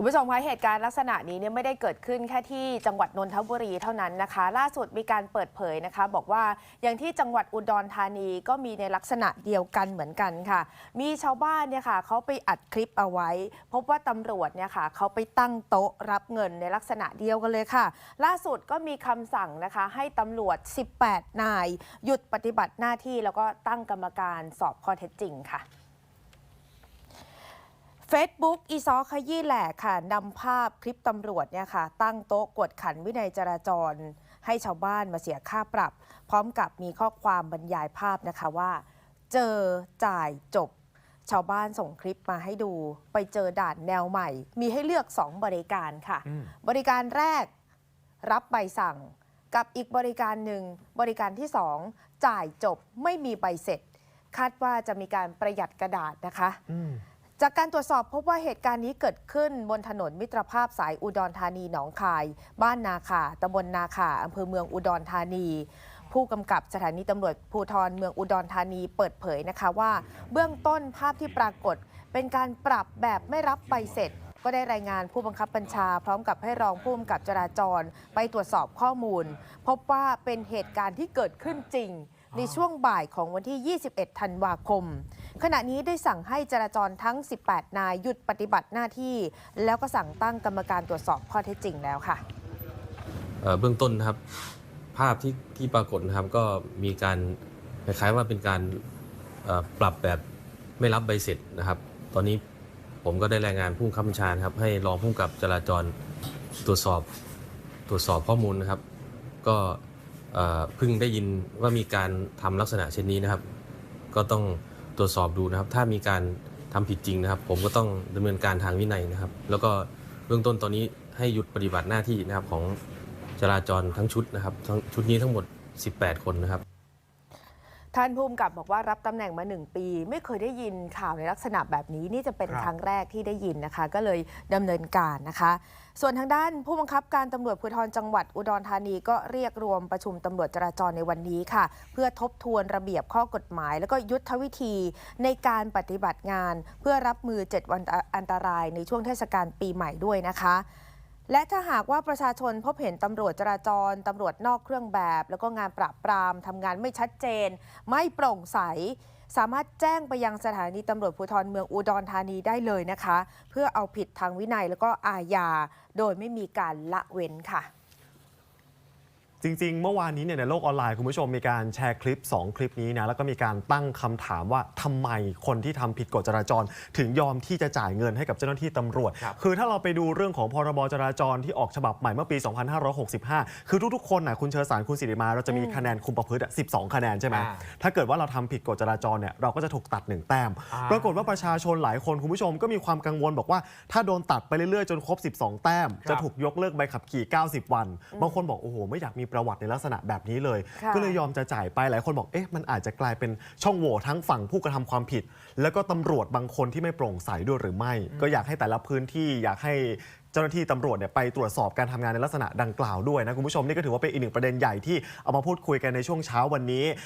คุณผู้ชมคะเหตุการณ์ลักษณะนี้เนี่ยไม่ได้เกิดขึ้นแค่ที่จังหวัดนนทบุรีเท่านั้นนะคะ ล่าสุดมีการเปิดเผยนะคะ บอกว่าอย่างที่จังหวัดอุดรธานีก็มีในลักษณะเดียวกันเหมือนกันค่ะ มีชาวบ้านเนี่ยค่ะเขาไปอัดคลิปเอาไว้ พบว่าตำรวจเนี่ยค่ะเขาไปตั้งโต๊ะรับเงินในลักษณะเดียวกันเลยค่ะ ล่าสุดก็มีคำสั่งนะคะให้ตำรวจ 18 นาย หยุดปฏิบัติหน้าที่แล้วก็ตั้งกรรมการสอบข้อเท็จจริงค่ะ Facebook อีซอขยี้แหลกค่ะนำภาพคลิปตำรวจเนี่ยค่ะ ตั้งโต๊ะกวดขันวินัยจราจร ให้ชาวบ้านมาเสียค่าปรับ พร้อมกับมีข้อความบรรยายภาพนะคะว่า เจอจ่ายจบ ชาวบ้านส่งคลิปมาให้ดู ไปเจอด่านแนวใหม่ มีให้เลือก 2 บริการค่ะอืมบริการแรกรับใบสั่ง กับอีกบริการหนึ่งบริการที่ 2 จ่ายจบไม่มีใบเสร็จ คาดว่าจะมีการประหยัดกระดาษนะคะอืม จากการตรวจสอบพบว่าเหตุการณ์นี้เกิดขึ้นบนถนนมิตรภาพสายอุดรธานีหนองคาย บ้านนาขาตำบลนาขาอำเภอเมืองอุดรธานี ผู้กำกับสถานีตำรวจภูธรเมืองอุดรธานีเปิดเผยนะคะว่า เบื้องต้นภาพที่ปรากฏ เป็นการปรับแบบไม่รับใบเสร็จ ก็ได้รายงานผู้บังคับบัญชา พร้อมกับให้รองผู้กำกับจราจร ไปตรวจสอบข้อมูล พบว่าเป็นเหตุการณ์ที่เกิดขึ้นจริง ในช่วงบ่ายของวันที่ 21 ธันวาคม ขณะนี้ได้สั่งให้จราจรทั้ง 18 นายหยุดปฏิบัติหน้าที่ แล้วก็สั่งตั้งกรรมการตรวจสอบข้อเท็จจริงแล้วค่ะเอ่อเบื้องต้นนะครับ ภาพที่ที่ปรากฏนะครับก็มีการคล้ายๆว่าเป็นการเอ่อปรับแบบไม่รับใบเสร็จนะครับ ตอนนี้ผมก็ได้รายงานผู้บังคับบัญชานะครับ ให้รองผู้กำกับจราจรตรวจสอบตรวจสอบข้อมูลนะครับ ก็ เพิ่งได้ยินว่ามีการทำลักษณะเช่นนี้นะครับ ก็ต้องตรวจสอบดูนะครับ ถ้ามีการทำผิดจริงนะครับ ผมก็ต้องดำเนินการทางวินัยนะครับ แล้วก็เบื้องต้นตอนนี้ให้หยุดปฏิบัติหน้าที่นะครับของจราจรทั้งชุดนะครับทั้งชุดนี้ทั้งหมด 18 คนนะครับ ท่านภูมิกับบอกว่ารับตำแหน่งมาหนึ่งปี ไม่เคยได้ยินข่าวในลักษณะแบบนี้ นี่จะเป็นครับครั้งแรกที่ได้ยินนะคะ ก็เลยดำเนินการนะคะ ส่วนทางด้านผู้บังคับการตำรวจภูธรจังหวัดอุดรธานีก็เรียกรวมประชุมตำรวจจราจรในวันนี้ค่ะ เพื่อทบทวนระเบียบข้อกฎหมาย แล้วก็ยุทธวิธีในการปฏิบัติงาน เพื่อรับมือ 7 วันอันตรายในช่วงเทศกาลปีใหม่ด้วยนะคะ และถ้าหากว่าประชาชนพบเห็นตำรวจจราจรตำรวจนอกเครื่องแบบ แล้วก็งานปราบปรามทำงานไม่ชัดเจน ไม่โปร่งใส สามารถแจ้งไปยังสถานีตำรวจภูธรเมืองอุดรธานีได้เลยนะคะ เพื่อเอาผิดทางวินัยแล้วก็อาญาโดยไม่มีการละเว้นค่ะ จริงๆ เมื่อวานนี้เนี่ยในโลกออนไลน์คุณผู้ชมมีการแชร์คลิป 2 คลิปนี้นะแล้วก็มีการตั้งคำถามว่าทำไมคนที่ทำผิดกฎจราจร ถึงยอมที่จะจ่ายเงินให้กับเจ้าหน้าที่ตำรวจ ครับคือถ้าเราไปดูเรื่องของพรบจราจรที่ออกฉบับใหม่เมื่อปี 2565 คือทุกๆ คนนะคุณเชิญสารคุณสิริมาเราจะมีคะแนนคุมประพฤติอะ12 คะแนนใช่ไหมอ่าถ้าเกิดว่าเราทำผิดกฎจราจรเนี่ยเราก็จะถูกตัดหนึ่งแต้ม อ่า ปรากฏว่าประชาชนหลายคนคุณผู้ชมก็มีความกังวลบอกว่าถ้าโดนตัดไปเรื่อยๆจนครบ 12 แต้ม จะถูกยกเลิกใบขับขี่ 90 วัน บางคนบอกโอ้โหไม่อยากมีประวัติในลักษณะแบบนี้เลย ค่ะก็เลยยอมจะจ่ายไปหลายคนบอกเอ๊ะมันอาจจะกลายเป็นช่องโหว่ทั้งฝั่งผู้กระทำความผิด แล้วก็ตำรวจบางคนที่ไม่โปร่งใสด้วยหรือไม่ ก็อยากให้แต่ละพื้นที่อยากให้เจ้าหน้าที่ตำรวจเนี่ยไปตรวจสอบการทำงานในลักษณะดังกล่าวด้วยนะคุณผู้ชมนี่ก็ถือว่าเป็นอีกหนึ่งประเด็นใหญ่ที่เอามาพูดคุยกันในช่วงเช้าวันนี้